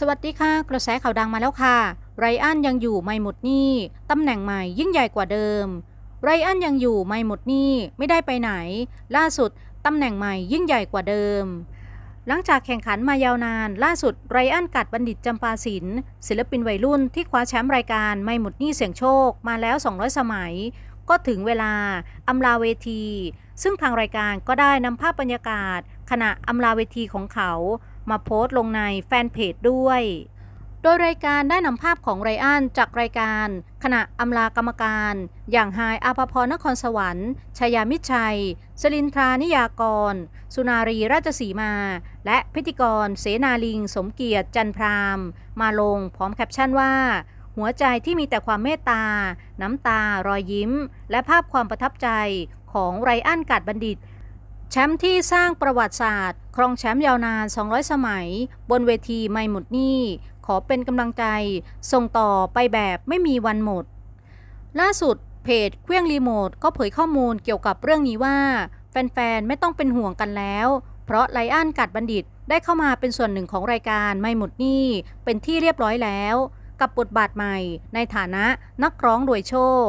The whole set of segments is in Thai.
สวัสดีค่ะ กระแสข่าวดังมาแล้วค่ะ ไรอันยังอยู่ไม่หมดหนี้ตำแหน่งใหม่ยิ่งใหญ่กว่าเดิม ไรอันยังอยู่ไม่หมดหนี้ไม่ได้ไปไหน ล่าสุดตำแหน่งใหม่ยิ่งใหญ่กว่าเดิม หลังจากแข่งขันมายาวนาน ล่าสุดไรอันกัดบัณฑิตจำปาศิลป์ศิลปินวัยรุ่นที่คว้าแชมป์รายการไม่หมดหนี้เสียงโชคมาแล้ว 200 สมัย ก็ถึงเวลาอำลาเวที ซึ่งทางรายการก็ได้นำภาพบรรยากาศ ขณะอำลาเวทีของเขา มาโพสต์ลงในแฟนเพจด้วย โดยรายการได้นำภาพของไรอันจากรายการ ขณะอำลากรรมการ อย่างไฮอาภพรนครสวรรค์ชยามิตรชัย สลินทรานิยากร สุนารีราชสีมา และพิธีกร เสนาลิง สมเกียรติจันพรามมาลงพร้อมแคปชั่นว่าหัวใจที่มีแต่ความเมตตา น้ำตา รอยยิ้ม และภาพความประทับใจของไรอันกาดบัณฑิต แชมป์ที่สร้างประวัติศาสตร์ ครองแชมป์ยาวนาน 200 สมัย บนเวทีไม่หมดนี้ขอเป็นกำลังใจ ส่งต่อไปแบบไม่มีวันหมด ล่าสุดเพจเครื่องรีโมทก็เผยข้อมูลเกี่ยวกับเรื่องนี้ว่า แฟนๆ ไม่ต้องเป็นห่วงกันแล้ว เพราะไลอ้อนกัดบัณฑิตได้เข้ามาเป็นส่วนหนึ่งของรายการไม่หมดนี้เป็นที่เรียบร้อยแล้ว กับบทบาทใหม่ ในฐานะนักร้องรวยโชค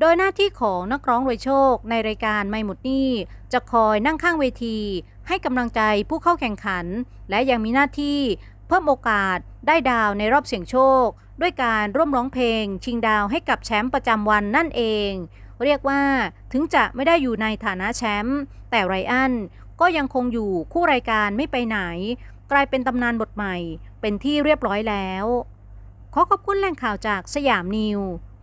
โดยหน้าที่ของนักร้องรวยโชคในรายการไม่หมดหนี้จะคอยนั่งข้างเวที ให้กำลังใจผู้เข้าแข่งขัน และยังมีหน้าที่เพิ่มโอกาสได้ดาวในรอบเสี่ยงโชค ด้วยการร่วมร้องเพลง ชิงดาวให้กับแชมป์ประจำวันนั่นเอง เรียกว่าถึงจะไม่ได้อยู่ในฐานะแชมป์แต่ไรอันก็ยังคงอยู่คู่รายการไม่ไปไหน กลายเป็นตำนานบทใหม่ เป็นที่เรียบร้อยแล้ว ขอขอบคุณแหล่งข่าวจากสยามนิว